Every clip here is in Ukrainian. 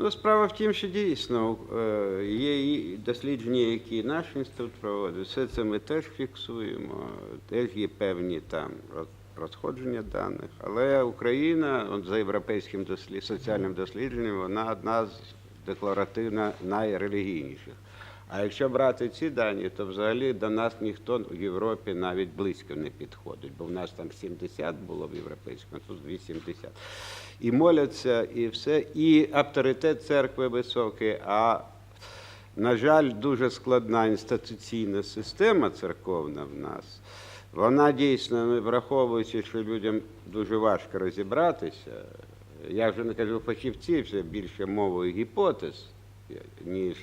Ну, справа в тім, що дійсно е, є і дослідження, які наш інститут проводить. Все це ми теж фіксуємо, теж є певні там розходження даних. Але Україна от, за європейським дослід, соціальним дослідженням, вона одна з декларативно найрелігійніших. А якщо брати ці дані, то взагалі до нас ніхто в Європі навіть близько не підходить, бо в нас там 70 було в європейському, тут 80. І моляться, і все, і авторитет церкви високий, а на жаль, дуже складна інституційна система церковна в нас. Вона дійсно, ну, враховуючи, що людям дуже важко розібратися. Я вже не кажу фахівців, це більше мовою гіпотез, ніж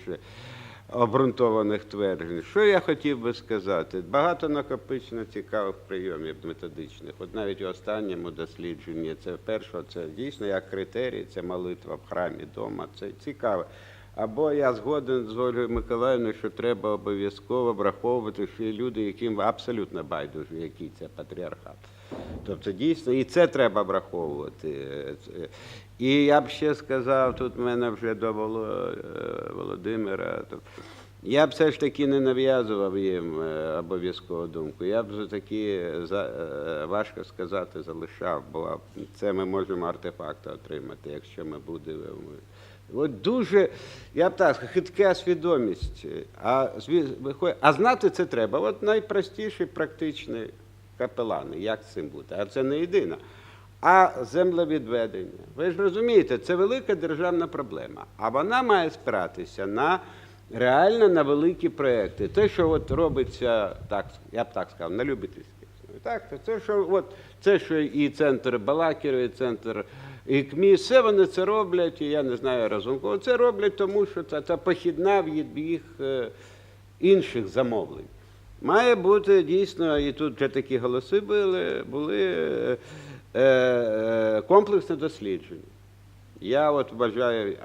обґрунтованих тверджень. Що я хотів би сказати? Багато накопичено цікавих прийомів методичних. От навіть у останньому дослідженні це перше, це дійсно як критерій, це молитва в храмі вдома. Це цікаво. Або я згоден з Ольгою Миколаївною, що треба обов'язково враховувати, що є люди, яким абсолютно байдуже, який це патріархат. Тобто дійсно, і це треба враховувати. І я б ще сказав, тут в мене вже до е, Володимира. Я б все ж таки не нав'язував їм е, обов'язкову думку. Я б таки е, важко сказати, залишав, бо це ми можемо артефакти отримати, якщо ми будемо. От дуже, я б так, хитка свідомість. А, а знати це треба. От найпростіший практичний капелани, як з цим бути. А це не єдине. А землевідведення. Ви ж розумієте, це велика державна проблема. А вона має спиратися на реально на великі проекти. Те, що от робиться, так, я б так сказав, на любительській основі. Так, це, що, от, це, що і центр Балакіру, і центр ІКМІ, все вони це роблять, і я не знаю разунково. Це роблять, тому що це, це похідна від їх е, інших замовлень. Має бути дійсно, і тут вже такі голоси були, були е, е, комплексне дослідження. Я от вважаю,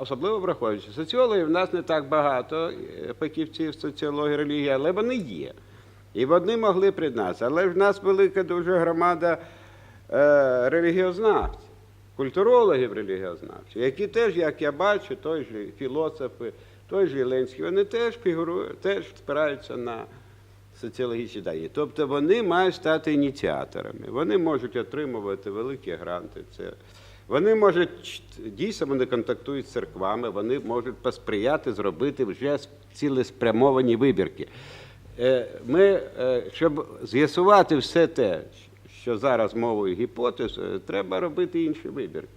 особливо враховуючи, соціологів в нас не так багато фахівців соціології релігії, але вони є. І вони могли приєднатися. Але в нас велика дуже громада е, релігіознавців, культурологів релігіознавців, які теж, як я бачу, той же філософи, той же Єленський, вони теж фігурують, теж спираються на соціологічні дані. Тобто вони мають стати ініціаторами. Вони можуть отримувати великі гранти. Це вони можуть дійсно вони контактують з церквами, вони можуть посприяти зробити вже цілеспрямовані вибірки. Е, Ми, е, щоб з'ясувати все те, що зараз мовою гіпотез, е, треба робити інші вибірки.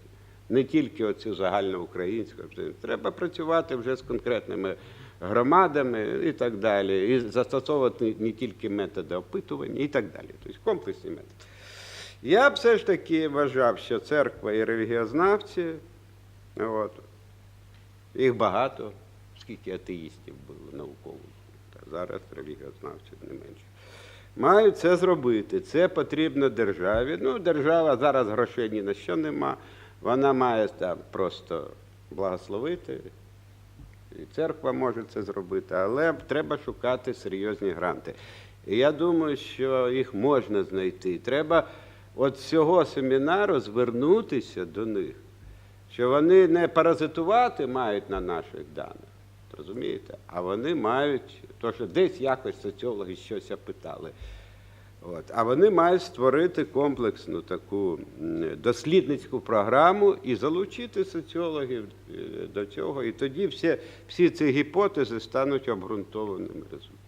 Не тільки оцю загальноукраїнську, треба працювати вже з конкретними громадами і так далі, і застосовувати не тільки методи опитування і так далі. Тобто комплексні методи. Я все ж таки вважав, що церква і релігіознавці, от, їх багато, скільки атеїстів було науково, та зараз релігіознавців не менше. Мають це зробити. Це потрібно державі. Ну, держава зараз грошей ні на що нема. Вона має там просто благословити. І церква може це зробити, але треба шукати серйозні гранти. І я думаю, що їх можна знайти. Треба от цього семінару звернутися до них, що вони не паразитувати мають на наших даних, розумієте? А вони мають, то що десь якось соціологи щось опитали. От. А вони мають створити комплексну таку дослідницьку програму і залучити соціологів е, до цього. І тоді всі, всі ці гіпотези стануть обґрунтованими результатами.